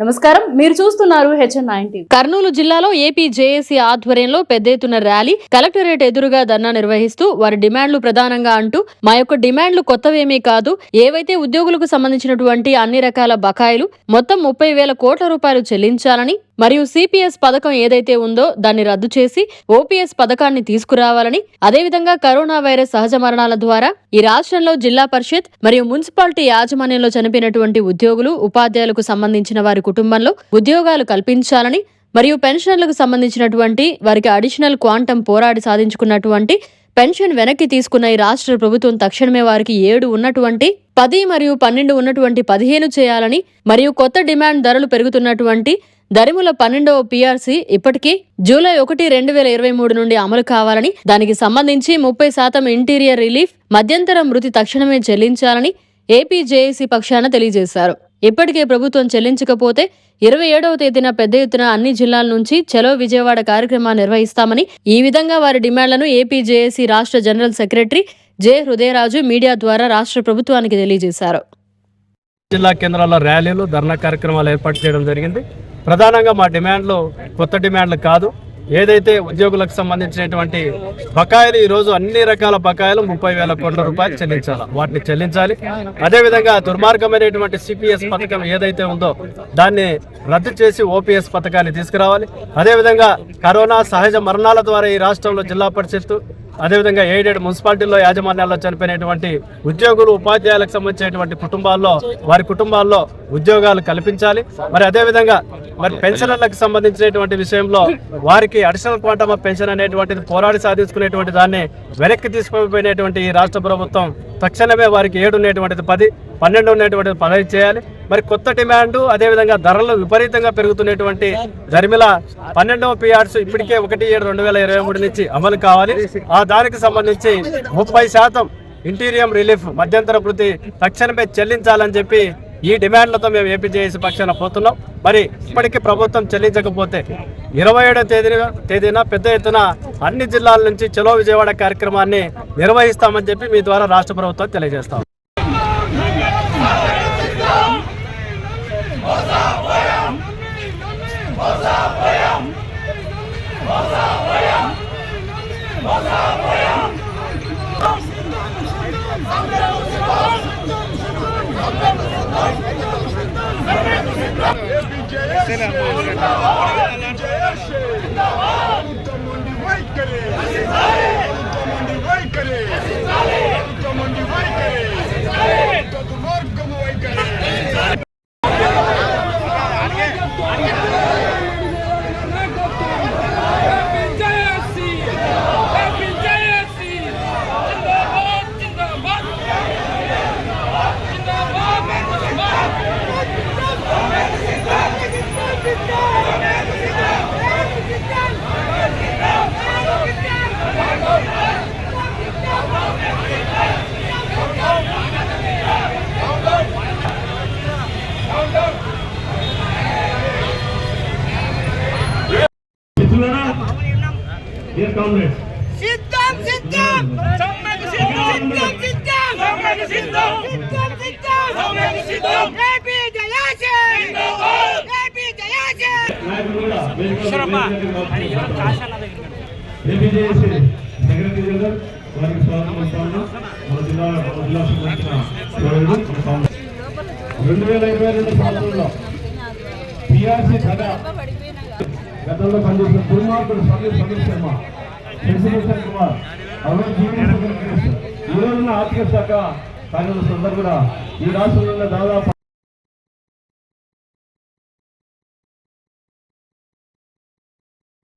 నమస్కారం. మీరు చూస్తున్నారు హెచ్ఎన్ నైన్టీ కర్నూలు జిల్లాలో ఏపీ జేఏసీ ఆధ్వర్యంలో పెద్ద ఎత్తున ర్యాలీ కలెక్టరేట్ ఎదురుగా ధర్నా నిర్వహిస్తూ వారి డిమాండ్లు ప్రధానంగా అంటూ మా యొక్క డిమాండ్లు కొత్తవేమీ కాదు ఏవైతే ఉద్యోగులకు సంబంధించినటువంటి అన్ని రకాల బకాయిలు మొత్తం ముప్పై వేల కోట్ల రూపాయలు చెల్లించాలని మరియు సిపిఎస్ పథకం ఏదైతే ఉందో దాన్ని రద్దు చేసి ఓపీఎస్ పథకాన్ని తీసుకురావాలని అదేవిధంగా కరోనా వైరస్ సహజ మరణాల ద్వారా ఈ రాష్ట్రంలో జిల్లా పరిషత్ మరియు మున్సిపాలిటీ యాజమాన్యంలో చనిపోయినటువంటి ఉద్యోగులు ఉపాధ్యాయులకు సంబంధించిన వారి కుటుంబంలో ఉద్యోగాలు కల్పించాలని మరియు పెన్షన్లకు సంబంధించినటువంటి వారికి అడిషనల్ క్వాంటం పోరాడి సాధించుకున్నటువంటి పెన్షన్ వెనక్కి తీసుకున్న ఈ రాష్ట్ర ప్రభుత్వం తక్షణమే వారికి ఏడు ఉన్నటువంటి పది మరియు పన్నెండు ఉన్నటువంటి పదిహేను చేయాలని మరియు కొత్త డిమాండ్ ధరలు పెరుగుతున్నటువంటి దరిముల పన్నెండవ పీఆర్సీ ఇప్పటికీ జూలై ఒకటి రెండు వేల ఇరవై మూడు నుండి అమలు కావాలని దానికి సంబంధించి ముప్పై శాతం ఇంటీరియర్ రిలీఫ్ మధ్యంతర మృతి తక్షణమే చెల్లించాలని ఏపీ జేఏసీ పక్షాన తెలియజేశారు. ఇప్పటికే ప్రభుత్వం చెల్లించకపోతే ఇరవై ఏడవ తేదీన పెద్ద ఎత్తున అన్ని జిల్లాల నుంచి చలో విజయవాడ కార్యక్రమాన్ని నిర్వహిస్తామని ఈ విధంగా వారి డిమాండ్లను ఏపీ జేఏసీ రాష్ట్ర general secretary J Hrudayaraju media ద్వారా రాష్ట్ర ప్రభుత్వానికి తెలియజేశారు. జిల్లా కేంద్రాల్లో ర్యాలీలు ధర్నా కార్యక్రమాలు ఏర్పాటు చేయడం జరిగింది. ప్రధానంగా మా డిమాండ్లు కొత్త డిమాండ్లు కాదు. ఏదైతే ఉద్యోగులకు సంబంధించినటువంటి బకాయిలు ఈరోజు అన్ని రకాల బకాయిలు ముప్పై వేల కోట్ల రూపాయలు చెల్లించాలి. వాటిని చెల్లించాలి. అదేవిధంగా దుర్మార్గమైనటువంటి సిపిఎస్ పథకం ఏదైతే ఉందో దాన్ని రద్దు చేసి ఓపీఎస్ పథకాన్ని తీసుకురావాలి. అదేవిధంగా కరోనా సహజ మరణాల ద్వారా ఈ రాష్ట్రంలో జిల్లా పరిషత్తు అదేవిధంగా ఎయిడెడ్ మున్సిపాలిటీల్లో యాజమాన్యాల్లో చనిపోయినటువంటి ఉద్యోగులు ఉపాధ్యాయులకు సంబంధించినటువంటి కుటుంబాల్లో వారి కుటుంబాల్లో ఉద్యోగాలు కల్పించాలి. మరి అదేవిధంగా మరి పెన్షనర్లకు సంబంధించినటువంటి విషయంలో వారికి అడిషనల్ క్వాంటమ్ ఆఫ్ పెన్షన్ అనేటువంటిది పోరాడి సాధించుకునేటువంటి దాన్ని వెనక్కి తీసుకుపోయినటువంటి ఈ రాష్ట్ర ప్రభుత్వం తక్షణమే వారికి ఏడు ఉండేటువంటిది పది పన్నెండు ఉండేటువంటిది పదహైదు చేయాలి. మరి కొత్త డిమాండ్ అదేవిధంగా ధరలు విపరీతంగా పెరుగుతున్నటువంటి ధర్మిల పన్నెండవ పిఆర్స్ ఇప్పటికే ఒకటి ఏడు రెండు వేల ఇరవై మూడు నుంచి అమలు కావాలి. ఆ దానికి సంబంధించి ముప్పై శాతం ఇంటీరియం రిలీఫ్ మధ్యంతర వృత్తి తక్షణమే చెల్లించాలని చెప్పి ఈ డిమాండ్లతో మేము ఏపీ జేఏసీ పక్షాన పోతున్నాం. మరి ఇప్పటికీ ప్రభుత్వం చెల్లించకపోతే ఇరవై ఏడో తేదీన తేదీన పెద్ద ఎత్తున అన్ని జిల్లాల నుంచి చలో విజయవాడ కార్యక్రమాన్ని నిర్వహిస్తామని చెప్పి మీ ద్వారా రాష్ట్ర ప్రభుత్వం తెలియజేస్తాం. ఉత్తమండి Dear comrades, సిద్ధం సిద్ధం! సమ్మెకు సిద్ధం సిద్ధం సిద్ధం! సమ్మెకు సిద్ధం! సిద్ధం సిద్ధం! సమ్మెకు సిద్ధం! ఏపీ జయాశే జిందాబాద్! ఏపీ జయాశే నాయకులు కూడా వేదికగా ఏపీజేఎస్సీ సెక్రటరీ జనరల్ వారికి స్వాగతం పలుకుతాను. మన జిల్లా మన జిల్లా సంబంధించిన సోదరుడు కొనసాగుతారు. రెండు వేల ఇరవై రెండు సంవత్సరంలో పిఆర్సీ ధర గతంలో పనిచేసిన దుర్మార్గుడు సందీప్ సమీర్ శర్మ శశిభూషణ్ కుమార్ అవును జీవన ఈ రోజున ఆర్థిక శాఖ కార్యదర్శులందరూ కూడా ఈ రాష్ట్రంలో దాదాపు